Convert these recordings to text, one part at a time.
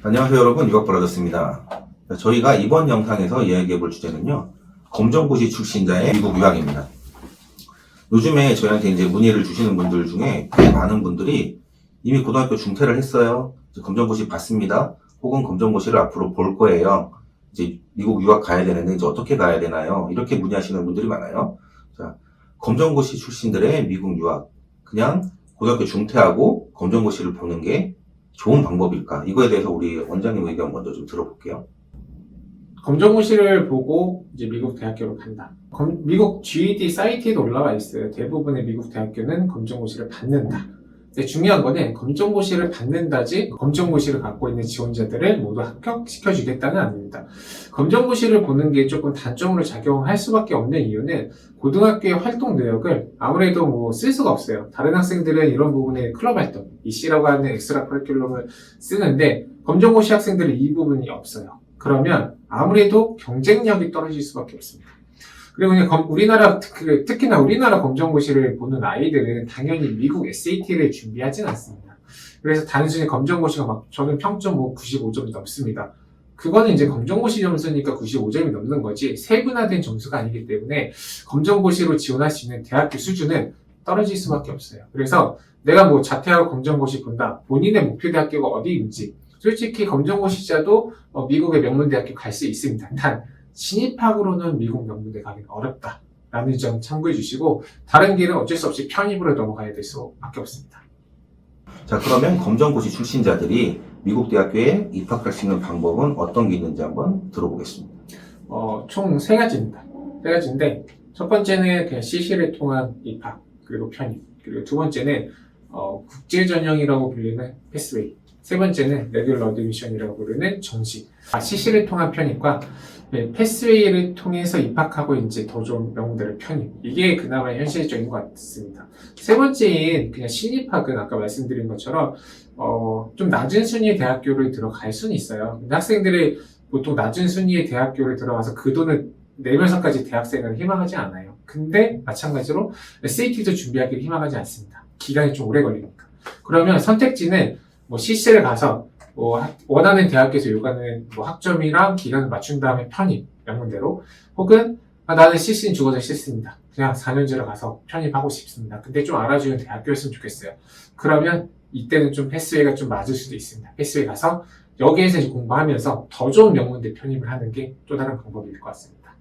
안녕하세요 여러분 유학브라더스입니다. 저희가 이번 영상에서 이야기해 볼 주제는요. 검정고시 출신자의 미국 유학입니다. 요즘에 저희한테 이제 문의를 주시는 분들 중에 꽤 많은 분들이 이미 고등학교 중퇴를 했어요. 검정고시 봤습니다. 혹은 검정고시를 앞으로 볼 거예요. 이제 미국 유학 가야 되는데 이제 어떻게 가야 되나요? 이렇게 문의하시는 분들이 많아요. 자, 검정고시 출신들의 미국 유학. 그냥 고등학교 중퇴하고 검정고시를 보는 게 좋은 방법일까? 이거에 대해서 우리 원장님 의견 먼저 좀 들어볼게요. 검정고시를 보고 이제 미국 대학교로 간다. 검- 미국 GED 사이트에도 올라와 있어요. 대부분의 미국 대학교는 검정고시를 받는다. 근데 중요한 거는 검정고시를 받는다지 검정고시를 갖고 있는 지원자들을 모두 합격시켜주겠다는 아닙니다. 검정고시를 보는 게 조금 단점으로 작용할 수밖에 없는 이유는 고등학교의 활동 내역을 아무래도 뭐 쓸 수가 없어요. 다른 학생들은 이런 부분에 클럽 활동, 이씨라고 하는 엑스트라 커리큘럼을 쓰는데 검정고시 학생들은 이 부분이 없어요. 그러면 아무래도 경쟁력이 떨어질 수밖에 없습니다. 그리고 그냥 검- 우리나라 특- 특히나 우리나라 검정고시를 보는 아이들은 당연히 미국 SAT를 준비하진 않습니다. 그래서 단순히 검정고시가 막 저는 평점 뭐 95점이 넘습니다. 그거는 이제 검정고시 점수니까 95점이 넘는 거지 세분화된 점수가 아니기 때문에 검정고시로 지원할 수 있는 대학교 수준은 떨어질 수밖에 없어요. 그래서 내가 뭐 자퇴하고 검정고시 본다. 본인의 목표 대학교가 어디인지 솔직히 검정고시자도 어, 미국의 명문대학교 갈 수 있습니다. 단 진입학으로는 미국 명문대 가기는 어렵다. 라는 점 참고해 주시고 다른 길은 어쩔 수 없이 편입으로 넘어가야 될 수밖에 없습니다. 자, 그러면 검정고시 출신자들이 미국 대학교에 입학할 수 있는 방법은 어떤 게 있는지 한번 들어보겠습니다. 어, 총 세 가지입니다. 세 가지인데 첫 번째는 그냥 CC를 통한 입학 그리고 편입 그리고 두 번째는 어, 국제 전형이라고 불리는 패스웨이 세 번째는 레귤러 어드미션이라고 부르는 정식 아, CC를 통한 편입과 네, 패스웨이를 통해서 입학하고 이제 더 좋은 명문대를 편입 이게 그나마 현실적인 것 같습니다. 세 번째인 그냥 신입학은 아까 말씀드린 것처럼 어, 좀 낮은 순위의 대학교를 들어갈 수는 있어요. 근데 학생들이 보통 낮은 순위의 대학교를 들어가서 그 돈을 내면서까지 대학생을 희망하지 않아요. 근데 마찬가지로 SAT도 준비하기를 희망하지 않습니다. 기간이 좀 오래 걸리니까. 그러면 선택지는 뭐 CC를 가서 뭐 학- 원하는 대학에서 요구하는 뭐 학점이랑 기간을 맞춘 다음에 편입 명문대로 혹은 아, 나는 CC는 죽어도 싫습니다. 그냥 4년제로 가서 편입하고 싶습니다. 근데 좀 알아주는 대학교였으면 좋겠어요. 그러면 이때는 좀 패스웨이가 좀 맞을 수도 있습니다. 패스웨이 가서 여기에서 공부하면서 더 좋은 명문대 편입을 하는 게 또 다른 방법일 것 같습니다.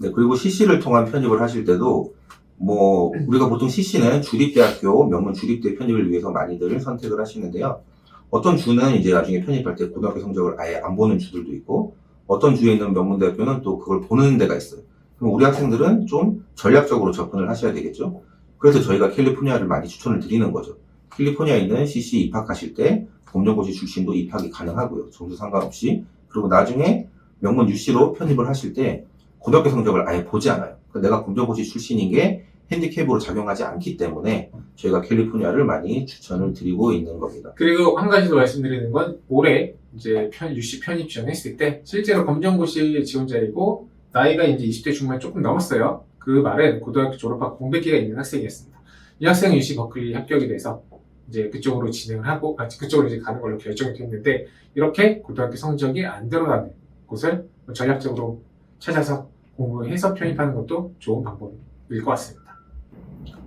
네, 그리고 CC를 통한 편입을 하실 때도 뭐 우리가 보통 CC는 주립대학교 명문 주립대 편입을 위해서 많이들 선택을 하시는데요. 어떤 주는 이제 나중에 편입할 때 고등학교 성적을 아예 안 보는 주들도 있고 어떤 주에 있는 명문대학교는 또 그걸 보는 데가 있어요. 그럼 우리 학생들은 좀 전략적으로 접근을 하셔야 되겠죠. 그래서 저희가 캘리포니아를 많이 추천을 드리는 거죠. 캘리포니아에 있는 CC 입학하실 때 검정고시 출신도 입학이 가능하고요. 점수 상관없이. 그리고 나중에 명문 UC로 편입을 하실 때 고등학교 성적을 아예 보지 않아요. 그러니까 내가 검정고시 출신인 게 핸디캡으로 작용하지 않기 때문에 저희가 캘리포니아를 많이 추천을 드리고 있는 겁니다. 그리고 한 가지 더 말씀드리는 건 올해 이제 편, UC 편입 지원했을 때 실제로 검정고시 지원자이고 나이가 이제 20대 중반 조금 넘었어요. 그 말은 고등학교 졸업하고 공백기가 있는 학생이었습니다. 이 학생은 UC 버클리 합격이 돼서 이제 그쪽으로 진행을 하고 아, 그쪽으로 이제 가는 걸로 결정이 됐는데 이렇게 고등학교 성적이 안 들어가는 곳을 전략적으로 찾아서 공부해서 편입하는 것도 좋은 방법일 것 같습니다.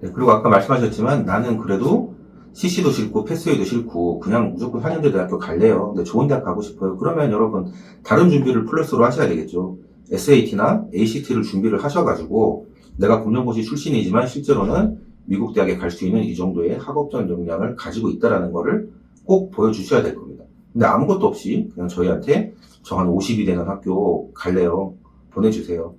네, 그리고 아까 말씀하셨지만 나는 그래도 CC도 싫고 패스웨이도 싫고 그냥 무조건 4년제 대학교 갈래요. 근데 좋은 대학 가고 싶어요. 그러면 여러분 다른 준비를 플러스로 하셔야 되겠죠. SAT나 ACT를 준비를 하셔가지고 내가 검정고시 출신이지만 실제로는 미국 대학에 갈 수 있는 이 정도의 학업적 역량을 가지고 있다라는 거를 꼭 보여주셔야 될 겁니다. 근데 아무것도 없이 그냥 저희한테 저 한 50이 되는 학교 갈래요. 보내주세요.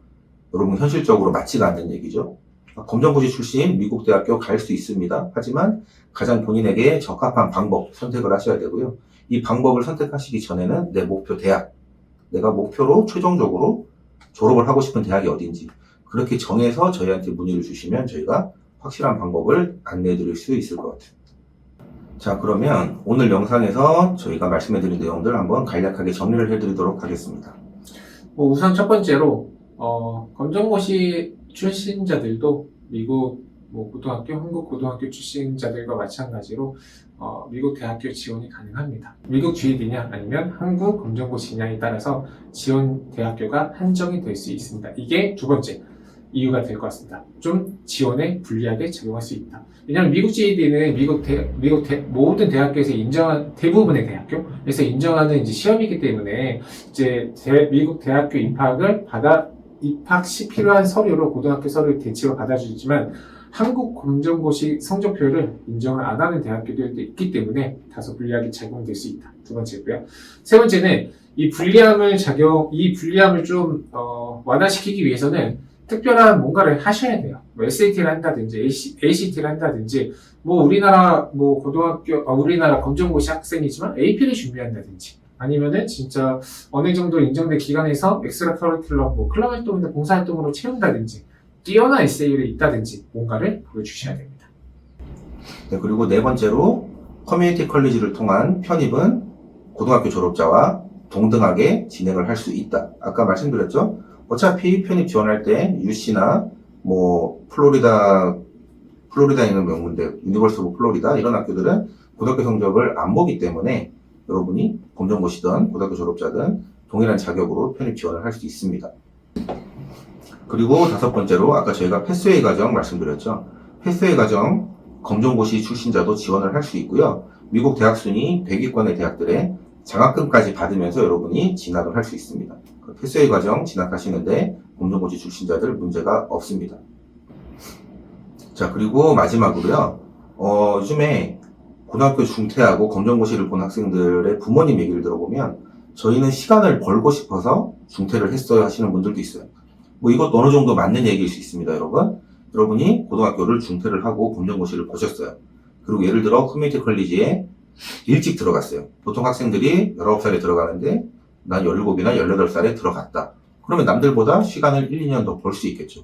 여러분 현실적으로 맞지가 않는 얘기죠. 검정고시 출신 미국 대학교 갈 수 있습니다. 하지만 가장 본인에게 적합한 방법 선택을 하셔야 되고요. 이 방법을 선택하시기 전에는 내 목표 대학, 내가 목표로 최종적으로 졸업을 하고 싶은 대학이 어딘지 그렇게 정해서 저희한테 문의를 주시면 저희가 확실한 방법을 안내해 드릴 수 있을 것 같아요. 자, 그러면 오늘 영상에서 저희가 말씀해 드린 내용들 한번 간략하게 정리를 해 드리도록 하겠습니다. 뭐 우선 첫 번째로 어, 검정고시 출신자들도 미국 뭐 고등학교, 한국 고등학교 출신자들과 마찬가지로 어, 미국 대학교 지원이 가능합니다. 미국 GED냐 아니면 한국 검정고시냐에 따라서 지원 대학교가 한정이 될 수 있습니다. 이게 두 번째 이유가 될 것 같습니다. 좀 지원에 불리하게 작용할 수 있다. 왜냐하면 미국 GED는 미국 대, 미국 대- 모든 대학교에서 인정한 대부분의 대학교에서 인정하는 이제 시험이기 때문에 이제 대- 미국 대학교 입학을 받아 입학 시 필요한 서류로 고등학교 서류 대치로 받아주지만 한국 검정고시 성적표를 인정을 안 하는 대학교들도 있기 때문에 다소 불리하게 작용될 수 있다. 두 번째고요. 세 번째는 이 불리함을 작용, 이 불리함을 좀 어, 완화시키기 위해서는 특별한 뭔가를 하셔야 돼요. 뭐 SAT를 한다든지 AC, ACT를 한다든지 뭐 우리나라 뭐 고등학교 어, 우리나라 검정고시 학생이지만 AP를 준비한다든지 아니면은 진짜 어느 정도 인정된 기관에서 엑스트라 커리큘럼 뭐 클럽 활동이나 봉사 활동으로 채운다든지 뛰어난 에세이를 있다든지 뭔가를 보여주셔야 됩니다. 네, 그리고 네 번째로 커뮤니티 컬리지를 통한 편입은 고등학교 졸업자와 동등하게 진행을 할 수 있다. 아까 말씀드렸죠? 어차피 편입 지원할 때 UC나 뭐 플로리다 플로리다에 있는 명문대 유니버스 오브 플로리다 이런 학교들은 고등학교 성적을 안 보기 때문에 여러분이 검정고시든 고등학교 졸업자든 동일한 자격으로 편입 지원을 할 수 있습니다. 그리고 다섯 번째로 아까 저희가 패스웨이 과정 말씀드렸죠. 패스웨이 과정 검정고시 출신자도 지원을 할 수 있고요. 미국 대학 순위 100위권의 대학들의 장학금까지 받으면서 여러분이 진학을 할 수 있습니다. 그 패스웨이 과정 진학하시는데 검정고시 출신자들 문제가 없습니다. 자, 그리고 마지막으로요. 어, 요즘에 고등학교 중퇴하고 검정고시를 본 학생들의 부모님 얘기를 들어보면 저희는 시간을 벌고 싶어서 중퇴를 했어요 하시는 분들도 있어요. 뭐 이것도 어느 정도 맞는 얘기일 수 있습니다, 여러분. 여러분이 고등학교를 중퇴를 하고 검정고시를 보셨어요. 그리고 예를 들어 커뮤니티 컬리지에 일찍 들어갔어요. 보통 학생들이 19살에 들어가는데 난 17이나 18살에 들어갔다. 그러면 남들보다 시간을 1, 2년 더 벌 수 있겠죠.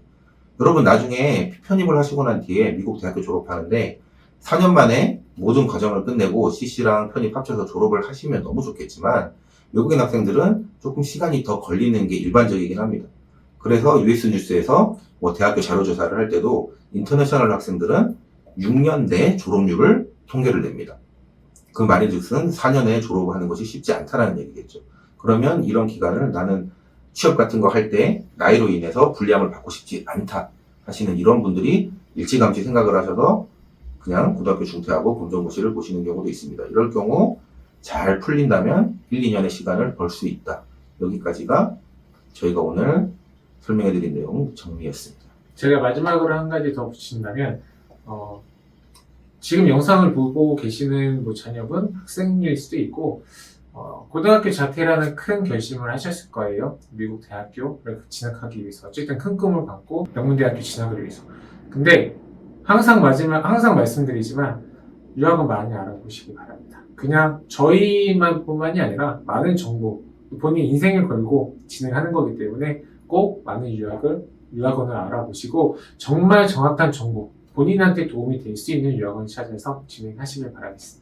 여러분 나중에 편입을 하시고 난 뒤에 미국 대학교 졸업하는데 4년 만에 모든 과정을 끝내고 CC랑 편입 합쳐서 졸업을 하시면 너무 좋겠지만 외국인 학생들은 조금 시간이 더 걸리는 게 일반적이긴 합니다. 그래서 US 뉴스에서 뭐 대학교 자료 조사를 할 때도 인터내셔널 학생들은 6년 내 졸업률을 통계를 냅니다. 그 말인즉슨 4년에 졸업을 하는 것이 쉽지 않다는 얘기겠죠. 그러면 이런 기간을 나는 취업 같은 거 할 때 나이로 인해서 불리함을 받고 싶지 않다 하시는 이런 분들이 일찌감치 생각을 하셔서 그냥 고등학교 중퇴하고 검정고시를 보시는 경우도 있습니다. 이럴 경우 잘 풀린다면 1, 2년의 시간을 벌 수 있다. 여기까지가 저희가 오늘 설명해드린 내용 정리였습니다. 제가 마지막으로 한 가지 더 붙인다면 어, 지금 영상을 보고 계시는 뭐 자녀분 학생일 수도 있고 어, 고등학교 자퇴라는 큰 결심을 하셨을 거예요. 미국 대학교를 진학하기 위해서 어쨌든 큰 꿈을 갖고 명문대학교 진학을 위해서. 근데 항상 마지막 항상 말씀드리지만 유학은 많이 알아보시기 바랍니다. 그냥 저희만 뿐만이 아니라 많은 정보 본인 인생을 걸고 진행하는 거기 때문에 꼭 많은 유학을 유학원을 알아보시고 정말 정확한 정보 본인한테 도움이 될 수 있는 유학원 찾아서 진행하시길 바라겠습니다.